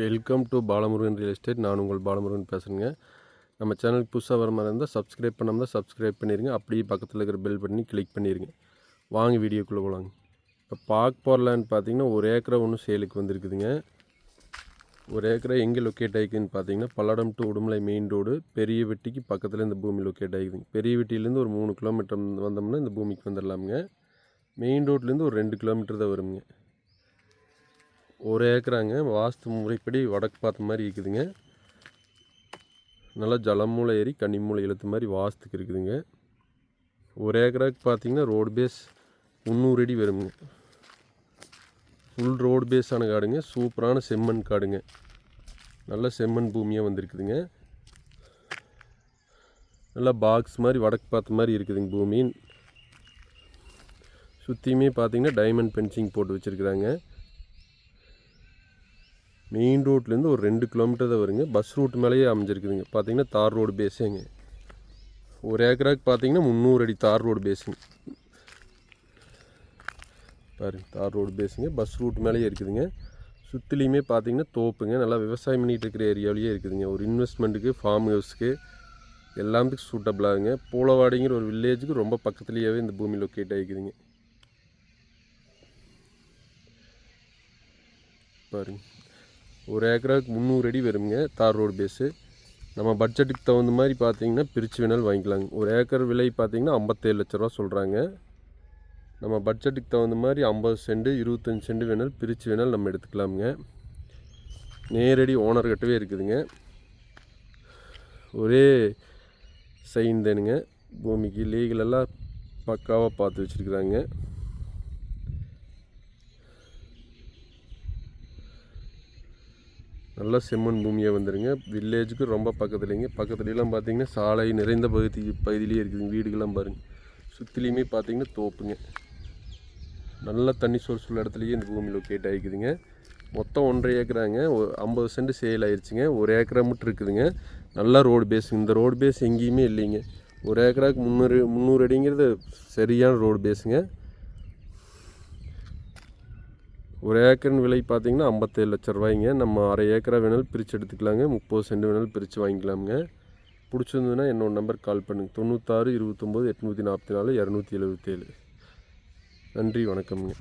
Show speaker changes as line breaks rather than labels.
Welcome to Balamurugan real estate நான் உங்கள் பாலமுருகன் பேசுகிறேங்க நம்ம சேனலுக்கு புதுசாக வர மாதிரி இருந்தால் சப்ஸ்கிரைப் பண்ணாமல் தான் சப்ஸ்கிரைப் பண்ணிடுங்க அப்படியே பக்கத்தில் இருக்கிற பெல் பண்ணி கிளிக் பண்ணிடுங்க வாங்க வீடியோக்குள்ளே போகலாங்க இப்போ பார்க்க போகலான்னு பார்த்தீங்கன்னா ஒரு ஏக்கரை ஒன்று சேலுக்கு வந்திருக்குதுங்க. ஒரு ஏக்கரை எங்கே லொக்கேட் ஆகிக்குதுன்னு பார்த்தீங்கன்னா Palladam to Udumalai main road பெரிய வெட்டிக்கு பக்கத்தில் இந்த பூமி லொக்கேட் ஆகிக்குதுங்க பெரிய வெட்டியிலேருந்து ஒரு மூணு கிலோமீட்டர் வந்தோம்னா இந்த பூமிக்கு வந்துடலாமுங்க மெயின் ரோட்லேருந்து ஒரு ரெண்டு கிலோமீட்டர் தான் வருங்க. ஒரு ஏக்கராங்க. வாஸ்து முறைப்படி வடக்கு பார்த்த மாதிரி இருக்குதுங்க. நல்லா ஜலமூலை ஏறி கன்னிமூலை இழுத்த மாதிரி வாஸ்துக்கு இருக்குதுங்க. ஒரு ஏக்கராக்கு பார்த்தீங்கன்னா ரோடு பேஸ் முந்நூறு அடி வருங்க. ஃபுல் ரோடு பேஸான காடுங்க. சூப்பரான செம்மண் காடுங்க. நல்ல செம்மண் பூமியாக வந்திருக்குதுங்க. நல்லா பாக்ஸ் மாதிரி வடக்கு பார்த்த மாதிரி இருக்குதுங்க பூமி. சுற்றியுமே பார்த்தீங்கன்னா டைமண்ட் பென்சிங் போட்டு வச்சுருக்குறாங்க. மெயின் ரோட்லேருந்து ஒரு ரெண்டு கிலோமீட்டர் தான் வருங்க. பஸ் ரூட் மேலேயே அமைஞ்சிருக்குதுங்க. பார்த்தீங்கன்னா தார் ரோடு பேஸுங்க ஒரு ஏக்கராக்கு பார்த்தீங்கன்னா முந்நூறு அடி தார் ரோடு பேஸுங்க பாருங்க தார் ரோடு பேஸுங்க பஸ் ரூட் மேலேயே இருக்குதுங்க. சுற்றிலையுமே பார்த்தீங்கன்னா தோப்புங்க. நல்லா விவசாயம் பண்ணிகிட்டு இருக்கிற ஏரியாவிலேயே இருக்குதுங்க. ஒரு இன்வெஸ்ட்மெண்ட்டுக்கு ஃபார்ம் ஹவுஸ்க்கு எல்லாத்துக்கும் சூட்டபிளாகுங்க பூலவாடிங்கிற ஒரு வில்லேஜுக்கு ரொம்ப பக்கத்துலேயே இந்த பூமி லொக்கேட் ஆகிக்குதுங்க பாருங்க. ஒரு ஏக்கராவுக்கு முந்நூறு அடி வருங்க தார் ரோடு பேஸு நம்ம பட்ஜெட்டுக்கு தகுந்த மாதிரி பார்த்தீங்கன்னா பிரித்து வேணாலும் வாங்கிக்கலாங்க. ஒரு ஏக்கர் விலை பார்த்தீங்கன்னா ஐம்பத்தேழு லட்ச ரூபா சொல்கிறாங்க நம்ம பட்ஜெட்டுக்கு தகுந்த மாதிரி ஐம்பது சென்ட் இருபத்தஞ்சி சென்ட் வேணாலும் பிரித்து வேணாலும் நம்ம எடுத்துக்கலாமுங்க. நேரடி ஓனர்கிட்டவே இருக்குதுங்க. ஒரே சைன் தானுங்க. பூமிக்கு லீகலெல்லாம் பக்காவாக பார்த்து வச்சுருக்குறாங்க. நல்ல செம்மண் பூமியாக வந்துடுங்க வில்லேஜுக்கு ரொம்ப பக்கத்துலேங்க. பக்கத்துலலாம் பார்த்தீங்கன்னா சாலை நிறைந்த பகுதி பகுதியிலே இருக்குதுங்க. வீடுகள்லாம் பாருங்கள் சுற்றிலையுமே பார்த்தீங்கன்னா தோப்புங்க. நல்ல தண்ணி சோர்ஸ் உள்ள இடத்துலையே இந்த பூமி லொக்கேட் ஆகிக்குதுங்க மொத்தம் ஒன்றரை ஏக்கராங்க. ஒரு ஐம்பது சென்ட் சேல் ஆயிடுச்சுங்க ஒரு ஏக்கரா மட்டும் இருக்குதுங்க. நல்லா ரோடு பேஸ் இந்த ரோடு பேஸ் எங்கேயுமே இல்லைங்க. ஒரு ஏக்கராக்கு முந்நூறு முந்நூறு அடிங்கிறது சரியான ரோடு பேஸுங்க ஒரு ஏக்கர்னு விலை பார்த்தீங்கன்னா ஐம்பத்தேழு லட்ச ரூபாய்ங்க. நம்ம அரை ஏக்கரா வேணாலும் பிரித்து எடுத்துக்கலாங்க. முப்பது சென்ட் வேணாலும் பிரித்து வாங்கிக்கலாமுங்க. பிடிச்சிருந்ததுன்னா என்னோட நம்பர் கால் பண்ணுங்கள் தொண்ணூத்தாறு இருபத்தொம்போது எட்நூற்றி நாற்பத்தி நாலு இரநூத்தி எழுபத்தேழு நன்றி வணக்கம்ங்க.